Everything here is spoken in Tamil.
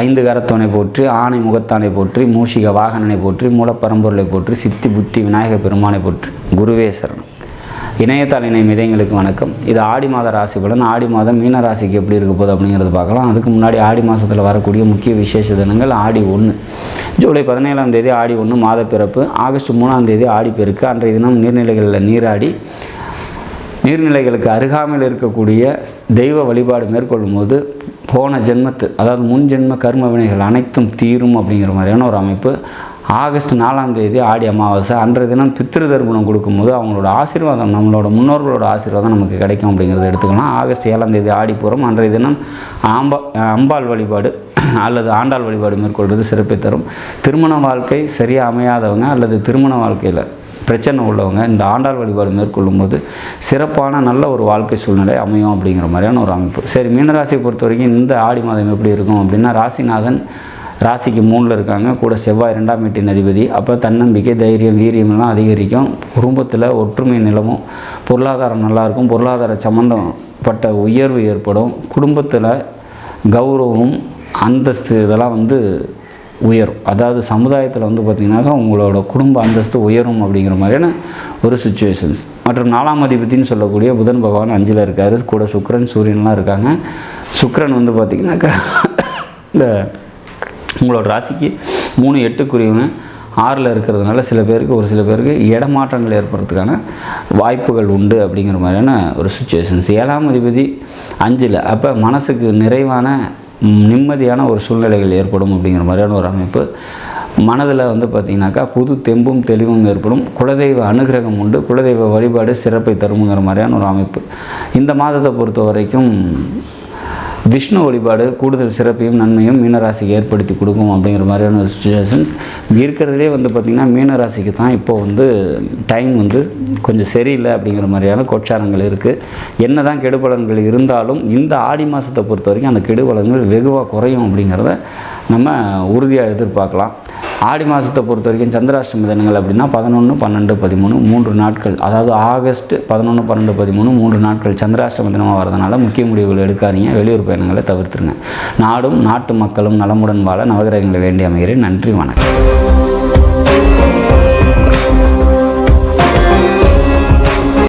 ஐந்து கரத்தோனை போற்றி ஆணை முகத்தானை போற்றி மூஷிக வாகனனை போற்றி மூலப்பரம்பொருளை போற்றி சித்தி புத்தி விநாயக பெருமானை போற்றி. குருவேசரன் இணையத்தாள் இணை மிதைங்களுக்கு வணக்கம். இது ஆடி மாத ராசி பலன். ஆடி மாதம் மீன ராசிக்கு எப்படி இருக்க போகுது அப்படிங்கிறது பார்க்கலாம். அதுக்கு முன்னாடி ஆடி மாதத்தில் வரக்கூடிய முக்கிய விசேஷ தினங்கள் ஆடி ஒன்று ஜூலை பதினேழாம் தேதி ஆடி ஒன்று மாத பிறப்பு. ஆகஸ்ட் மூணாம் தேதி ஆடி பெருக்கு. அன்றைய தினம் நீர்நிலைகளில் நீராடி நீர்நிலைகளுக்கு அருகாமையில் இருக்கக்கூடிய தெய்வ வழிபாடு மேற்கொள்ளும் போது போன ஜென்மத்து அதாவது முன் ஜென்ம கர்ம வினைகள் அனைத்தும் தீரும் அப்படிங்கிற மாதிரியான ஒரு அமைப்பு. ஆகஸ்ட் நாலாம் தேதி ஆடி அமாவாசை அன்றைய தினம் பித்திரு தர்ப்பணம் கொடுக்கும்போது அவங்களோட ஆசீர்வாதம் நம்மளோட முன்னோர்களோட ஆசீர்வாதம் நமக்கு கிடைக்கும் அப்படிங்கிறத எடுத்துக்கலாம். ஆகஸ்ட் ஏழாம் தேதி ஆடிப்பூரம் அன்றைய தினம் ஆம்பா அம்பாள் வழிபாடு அல்லது ஆண்டாள் வழிபாடு மேற்கொள்வது சிறப்பை தரும். திருமண வாழ்க்கை சரியாக அமையாதவங்க அல்லது திருமண வாழ்க்கையில் பிரச்சனை உள்ளவங்க இந்த ஆண்டாள் வழிபாடு மேற்கொள்ளும்போது சிறப்பான நல்ல ஒரு வாழ்க்கை சூழ்நிலை அமையும் அப்படிங்கிற மாதிரியான ஒரு அமைப்பு. சரி மீனராசியை பொறுத்த வரைக்கும் இந்த ஆடி மாதம் எப்படி இருக்கும் அப்படின்னா ராசிநாதன் ராசிக்கு மூணில் இருக்காங்க. கூட செவ்வாய் ரெண்டாம் வீட்டின் அதிபதி. அப்போ தன்னம்பிக்கை தைரியம் வீரியம்லாம் அதிகரிக்கும். குடும்பத்தில் ஒற்றுமை நிலவும். பொருளாதாரம் நல்லாயிருக்கும் பொருளாதார சம்மந்தப்பட்ட உயர்வு ஏற்படும். குடும்பத்தில் கௌரவம் அந்தஸ்து இதெல்லாம் வந்து உயரும். அதாவது சமுதாயத்தில் வந்து பார்த்திங்கனாக்கா உங்களோட குடும்ப அந்தஸ்து உயரும் அப்படிங்கிற மாதிரியான ஒரு சுச்சுவேஷன்ஸ் மற்றும் நாலாம் அதிபதினு சொல்லக்கூடிய புதன் பகவான் அஞ்சில் இருக்கார். கூட சுக்கரன் சூரியன்லாம் இருக்காங்க. சுக்கரன் வந்து பார்த்திங்கனாக்கா இந்த உங்களோட ராசிக்கு மூணு எட்டுக்குரியவங்க. ஆறில் இருக்கிறதுனால சில பேருக்கு ஒரு சில பேருக்கு இடமாற்றங்கள் ஏற்படுறதுக்கான வாய்ப்புகள் உண்டு அப்படிங்கிற மாதிரியான ஒரு சுச்சுவேஷன்ஸ் ஏழாம் அதிபதி அஞ்சில். அப்போ மனசுக்கு நிறைவான நிம்மதியான ஒரு சூழ்நிலைகள் ஏற்படும் அப்படிங்கிற மாதிரியான ஒரு அமைப்பு. மனதில் வந்து பார்த்திங்கனாக்கா புது தெம்பும் தெளிவும் ஏற்படும். குலதெய்வ அனுகிரகம் உண்டு. குலதெய்வ வழிபாடு சிறப்பை தருமுங்கிற மாதிரியான ஒரு அமைப்பு. இந்த மாதத்தை பொறுத்த வரைக்கும் விஷ்ணு வழிபாடு கூடுதல் சிறப்பையும் நன்மையும் மீனராசிக்கு ஏற்படுத்தி கொடுக்கும் அப்படிங்கிற மாதிரியான சுச்சுவேஷன்ஸ் இருக்கிறதுலே வந்து பார்த்திங்கன்னா மீனராசிக்கு தான் இப்போ வந்து டைம் வந்து கொஞ்சம் சரியில்லை அப்படிங்கிற மாதிரியான கோட்சாரங்கள் இருக்குது என்ன தான் கெடுபலன்கள் இருந்தாலும் இந்த ஆடி மாதத்தை பொறுத்த வரைக்கும் அந்த கெடுபலன்கள் வெகுவாக குறையும் அப்படிங்கிறத நம்ம உறுதியாக எதிர்பார்க்கலாம். ஆடி மாதத்தை பொறுத்த வரைக்கும் சந்திராஷ்டமி தினங்கள் அப்படின்னா பதினொன்று பன்னெண்டு பதிமூணு மூன்று நாட்கள். அதாவது ஆகஸ்ட் பதினொன்று பன்னெண்டு பதிமூணு மூன்று நாட்கள் சந்திராஷ்டம தினமாக வரதுனால முக்கிய முடிவுகள் எடுக்காதீங்க. வெளியூர் பயணங்களை தவிர்த்துருங்க. நாடும் நாட்டு மக்களும் நலமுடன் வாழ நவகிரகங்களை வேண்டி அமைகிறேன். நன்றி வணக்கம்.